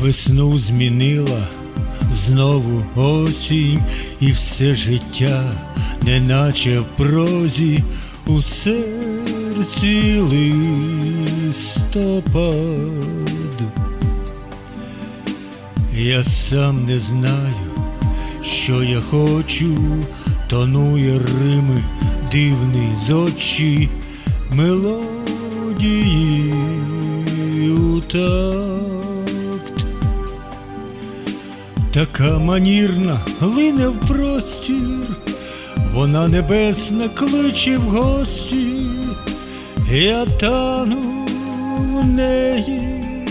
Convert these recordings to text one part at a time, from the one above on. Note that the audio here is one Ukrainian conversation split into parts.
Весну змінила знову осінь, і все життя, неначе в прозі, у серці листопад. Я сам не знаю, що я хочу, тонує Рими дивний з очі мелодії у Така манірна глине в простір, вона небесне кличе в гості, я тану в неї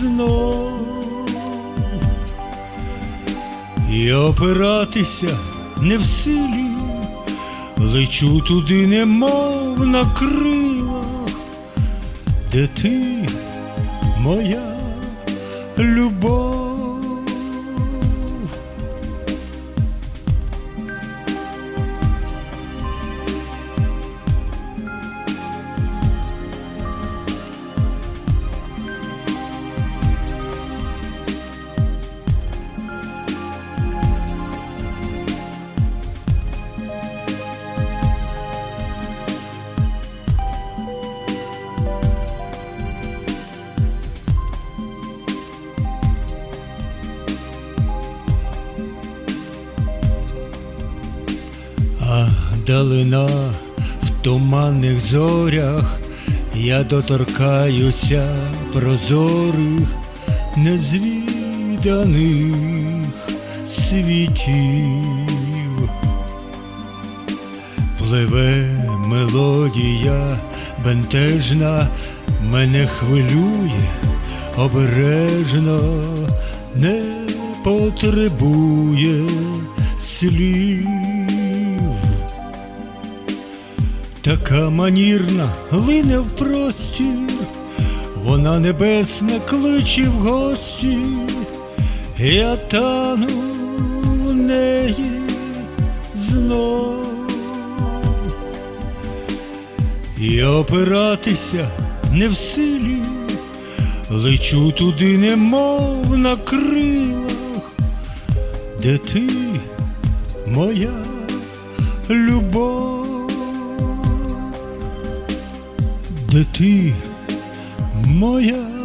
знов. І опиратися не в силі, лечу туди, немов на крилах, де ти моя любов. Далина в туманних зорях я доторкаюся прозорих незвіданих світів. Пливе мелодія бентежна, мене хвилює обережно, не потребує слів. Така манірна глине в простір, вона небесне кличе в гості, я тану в неї знов. І опиратися не в силі, лечу туди, немов на крилах, де ти моя любов, де ти моя